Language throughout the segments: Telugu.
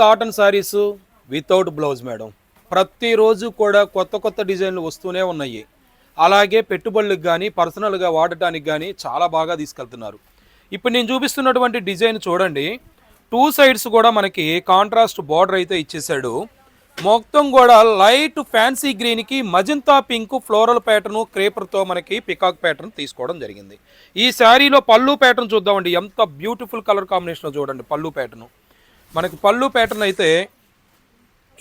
Cotton saris without blouse madam ప్రతిరోజు కూడా కొత్త కొత్త డిజైన్లు వస్తూనే ఉన్నాయి. అలాగే పెట్టుబడులకు కానీ పర్సనల్గా వాడటానికి కానీ చాలా బాగా తీసుకెళ్తున్నారు. ఇప్పుడు నేను చూపిస్తున్నటువంటి డిజైన్ చూడండి. టూ సైడ్స్ కూడా మనకి కాంట్రాస్ట్ బార్డర్ అయితే ఇచ్చేసాడు మొత్తం కూడా లైట్ ఫ్యాన్సీ గ్రీన్కి మజంతా పింక్ ఫ్లోరల్ ప్యాటర్న్ క్రేపర్తో మనకి పికాక్ ప్యాటర్న్ తీసుకోవడం జరిగింది. ఈ శారీలో పళ్ళు ప్యాటర్న్ చూద్దామండి. ఎంత బ్యూటిఫుల్ కలర్ కాంబినేషన్ చూడండి పళ్ళు ప్యాటర్న్ మనకి పళ్ళు ప్యాటర్న్ అయితే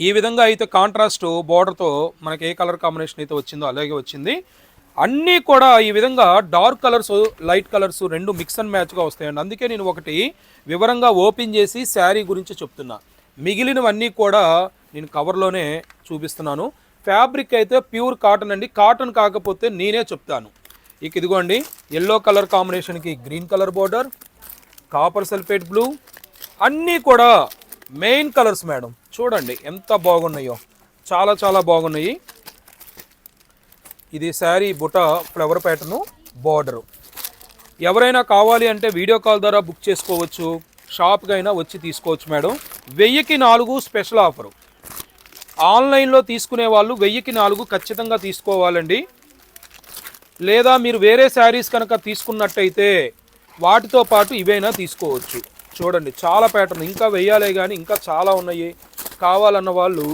ఈ విధంగా అయితే కాంట్రాస్ట్ బోర్డర్తో మనకి ఏ కలర్ కాంబినేషన్ అయితే వచ్చిందో అలాగే వచ్చింది. అన్నీ కూడా ఈ విధంగా డార్క్ కలర్స్ లైట్ కలర్స్ రెండు మిక్స్ అండ్ మ్యాచ్గా వస్తాయండి. అందుకే నేను ఒకటి వివరంగా ఓపెన్ చేసి శారీ గురించి చెప్తున్నా. మిగిలినవన్నీ కూడా నేను కవర్లోనే చూపిస్తున్నాను. ఫ్యాబ్రిక్ అయితే ప్యూర్ కాటన్ అండి. కాటన్ కాకపోతే నేనే చెప్తాను. ఇక ఇదిగోండి ఎల్లో కలర్ కాంబినేషన్కి green colour border copper sulphate blue అన్నీ కూడా మెయిన్ కలర్స్ మేడం చూడండి ఎంత బాగున్నాయో. చాలా చాలా బాగున్నాయి. ఇది శారీ బుట ఫ్లవర్ ప్యాటర్ను బార్డరు ఎవరైనా కావాలి అంటే వీడియో కాల్ ద్వారా బుక్ చేసుకోవచ్చు. షాప్కి అయినా వచ్చి తీసుకోవచ్చు మేడం వెయ్యికి నాలుగు స్పెషల్ ఆఫరు ఆన్లైన్లో తీసుకునే వాళ్ళు వెయ్యికి నాలుగు ఖచ్చితంగా తీసుకోవాలండి. లేదా మీరు వేరే శారీస్ కనుక తీసుకున్నట్టయితే వాటితో పాటు ఇవైనా తీసుకోవచ్చు. చూడండి. చాలా ప్యాటర్న్ ఇంకా వెయ్యాలే కానీ ఇంకా చాలా ఉన్నాయి. కావాలన్న వాళ్ళు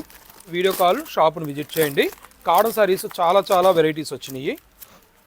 వీడియో కాల్ షాప్ను విజిట్ చేయండి. కాటన్ శారీస్ చాలా చాలా వెరైటీస్ వచ్చినాయి.